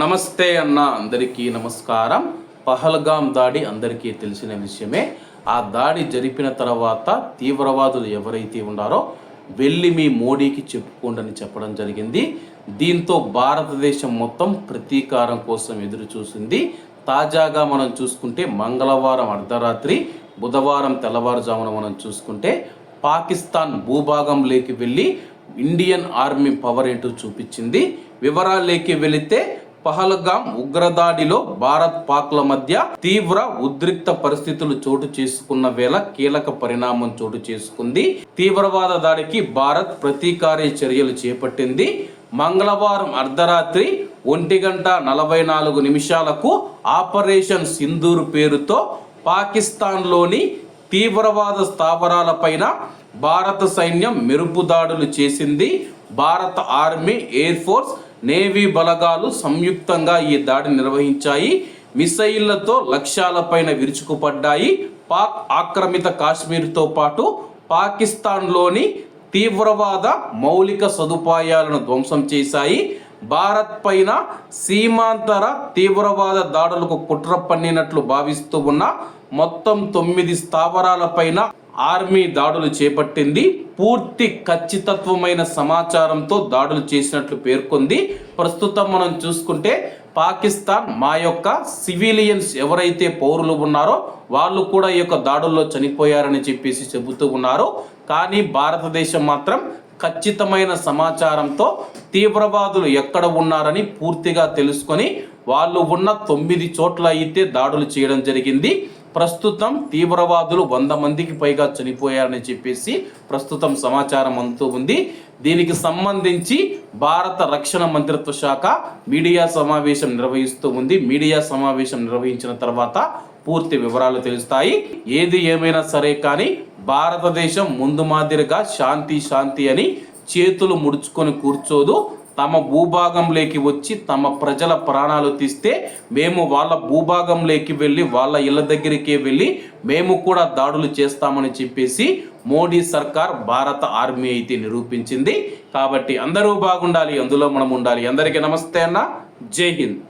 నమస్తే అన్న అందరికీ నమస్కారం. పహల్గాం దాడి అందరికీ తెలిసిన విషయమే. ఆ దాడి జరిపిన తర్వాత తీవ్రవాదులు ఎవరైతే ఉన్నారో వెళ్ళి మీ మోడీకి చెప్పుకోండి చెప్పడం జరిగింది. దీంతో భారతదేశం మొత్తం ప్రతీకారం కోసం ఎదురు చూసింది. తాజాగా మనం చూసుకుంటే మంగళవారం అర్ధరాత్రి బుధవారం తెల్లవారుజామున మనం చూసుకుంటే పాకిస్తాన్ భూభాగంలోకి వెళ్ళి ఇండియన్ ఆర్మీ పవర్ ఏంటో చూపించింది. వివరాల్లోకి వెళితే పహల్గాం ఉగ్రదాడిలో భారత్ పాక్ల మధ్య తీవ్ర ఉద్రిక్త పరిస్థితులు చోటు చేసుకున్న వేళ కీలక పరిణామం చోటు చేసుకుంది. తీవ్రవాద దాడికి భారత్ ప్రతీకార చర్యలు చేపట్టింది. మంగళవారం అర్ధరాత్రి ఒంటి గంట నలభై నాలుగు నిమిషాలకు ఆపరేషన్ సింధూర్ పేరుతో పాకిస్తాన్లోని తీవ్రవాద స్థావరాలపైన భారత సైన్యం మెరుపు దాడులు చేసింది. భారత ఆర్మీ ఎయిర్ ఫోర్స్ నేవీ బలగాలు సంయుక్తంగా ఈ దాడి నిర్వహించాయి. మిసైళ్ళతో లక్ష్యాలపైన విరుచుకుపడ్డాయి. పాక్ ఆక్రమిత కాశ్మీర్తో పాటు పాకిస్తాన్లోని తీవ్రవాద మౌలిక సదుపాయాలను ధ్వంసం చేశాయి. భారత్ పైన సీమాంతర తీవ్రవాద దాడులకు కుట్ర పన్నినట్లు భావిస్తూ ఉన్న మొత్తం తొమ్మిది స్థావరాలపైన ఆర్మీ దాడులు చేపట్టింది. పూర్తి ఖచ్చితత్వమైన సమాచారంతో దాడులు చేసినట్లు పేర్కొంది. ప్రస్తుతం మనం చూసుకుంటే పాకిస్తాన్ మా యొక్క సివిలియన్స్ ఎవరైతే పౌరులు ఉన్నారో వాళ్ళు కూడా ఈ యొక్క దాడుల్లో చనిపోయారని చెప్పేసి చెబుతూ ఉన్నారు. కానీ భారతదేశం మాత్రం ఖచ్చితమైన సమాచారంతో తీవ్రవాదులు ఎక్కడ ఉన్నారని పూర్తిగా తెలుసుకొని వాళ్ళు ఉన్న తొమ్మిది చోట్ల అయితే దాడులు చేయడం జరిగింది. ప్రస్తుతం తీవ్రవాదులు వంద మందికి పైగా చనిపోయారని చెప్పేసి ప్రస్తుతం సమాచారం అందుతూ ఉంది. దీనికి సంబంధించి భారత రక్షణ మంత్రిత్వ శాఖ మీడియా సమావేశం నిర్వహిస్తూ ఉంది. మీడియా సమావేశం నిర్వహించిన తర్వాత పూర్తి వివరాలు తెలుస్తాయి. ఏది ఏమైనా సరే కానీ భారతదేశం ముందు మాదిరిగా శాంతి శాంతి అని చేతులు ముడుచుకొని కూర్చోదు. తమ భూభాగంలోకి వచ్చి తమ ప్రజల ప్రాణాలు తీస్తే మేము వాళ్ళ భూభాగంలోకి వెళ్ళి వాళ్ళ ఇళ్ళ దగ్గరికే వెళ్ళి మేము కూడా దాడులు చేస్తామని చెప్పేసి మోడీ సర్కార్ భారత ఆర్మీ అయితే నిరూపించింది. కాబట్టి అందరూ బాగుండాలి అందులో మనం ఉండాలి. అందరికీ నమస్తే అన్న. జై హింద్.